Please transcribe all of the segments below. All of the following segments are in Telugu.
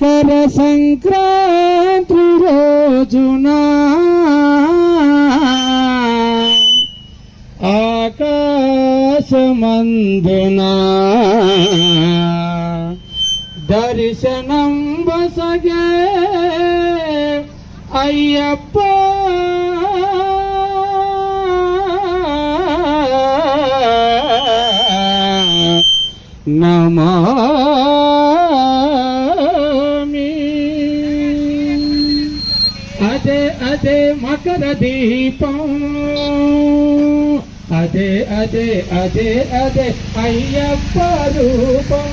మకర సంక్రాంతి రోజున ఆకాశమందున దర్శనం బసగే అయ్యప్ప. నమా అదే అదే మకర దీపం. అదే అదే అదే అదే అయ్యప్ప రూపం.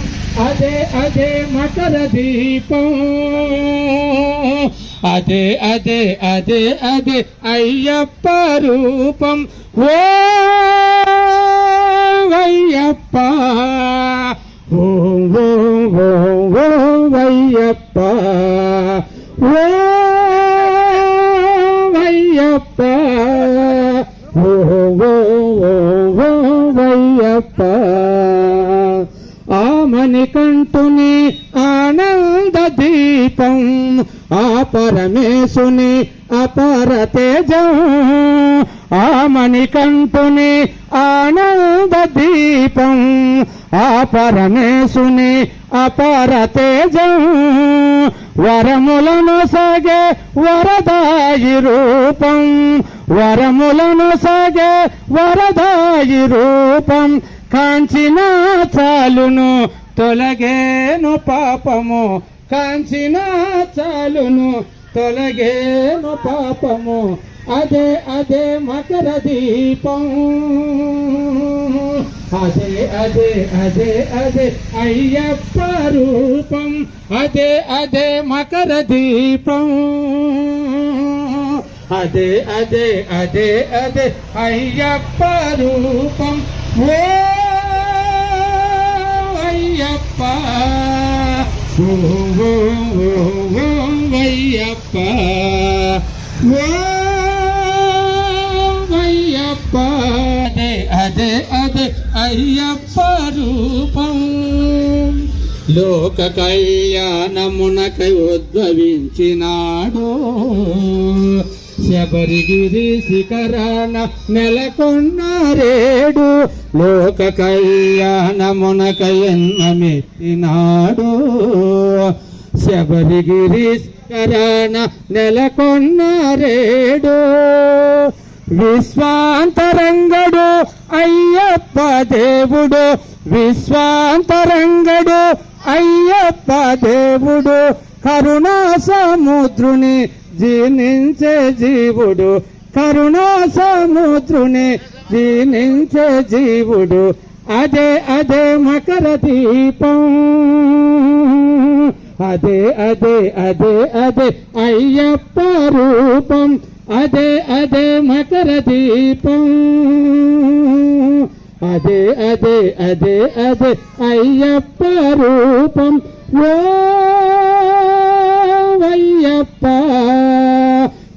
అదే అదే మకర దీపం. అదే అదే అదే అదే అయ్యప్ప రూపం. ఓ అయ్యప్ప. ఓ ఓ ఓ ఓ అయ్యప్ప. ఓ ఆమని కంటుని ఆనంద దీపం ఆ పరమేశుని అపర తేజం. ఆమని కంటుని ఆనంద దీపం ఆ పరమేశుని అపర తేజం. వరములను సగే వరదాయి రూపం వరములను సగే వరదాయి రూపం కాంచిన చాలును తొలగేను పాపము. కాంచిన చాలును తొలగేను పాపము. అదే అదే మకర దీపం. అదే అదే అదే అదే అయ్యప్ప రూపం. అదే అదే మకర దీపం. అదే అదే అదే అదే అయ్యప్ప రూపం. ఓ అయ్యప్ప. ఓ అయ్యప్ప. ఓ అయ్యప్ప. అదే అదే అదే అయ్యప్ప రూపం. లోక కళ్యాణమునకై ఉద్భవించినాడు. శబరిగిరి శిఖరాన నెలకొన్నారేడు లోక కళ్యాణమునకై ఎన్నమెత్తినాడు శబరిగిరి శిఖరాన నెలకొన్నారేడు విశ్వాంతరంగడు అయ్యప్ప దేవుడు విశ్వాంతరంగడు అయ్యప్ప దేవుడు కరుణా సముద్రుని జీనించే జీవుడు కరుణా సముద్రుని జీనించే జీవుడు. అదే అదే మకర దీపం. అదే అదే అదే అదే అయ్యప్ప రూపం. అదే అదే మకర దీపం. అదే అదే అదే అదే అయ్యప్ప రూపం. ఓ అయ్యప్ప.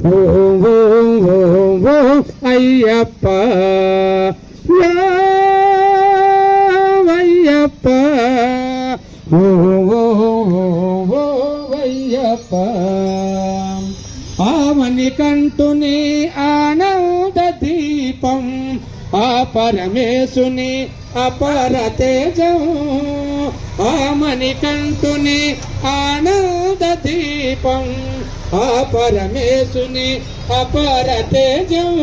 ఓ ఓ ఓ ఓ అయ్యప్ప. అయ్యప్ప. ఓ ఓ ఓ ఓ అయ్యప్ప. ఆమని కంటుని ఆనంద దీపం ఆ పరమేశుని అపర తేజం. ఆమని కంటుని ఆనంద ఆనంద దీపం ఆ పరమేశుని అపర తేజం.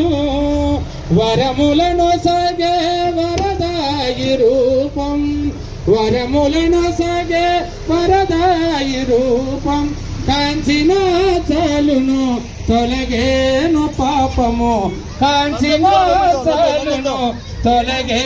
వరములను సగే వరదాయి రూపం వరములను సగే వరదాయి రూపం. కాంచిన చాలును తొలగేను పాపము కాంచిన చాలును తొలగే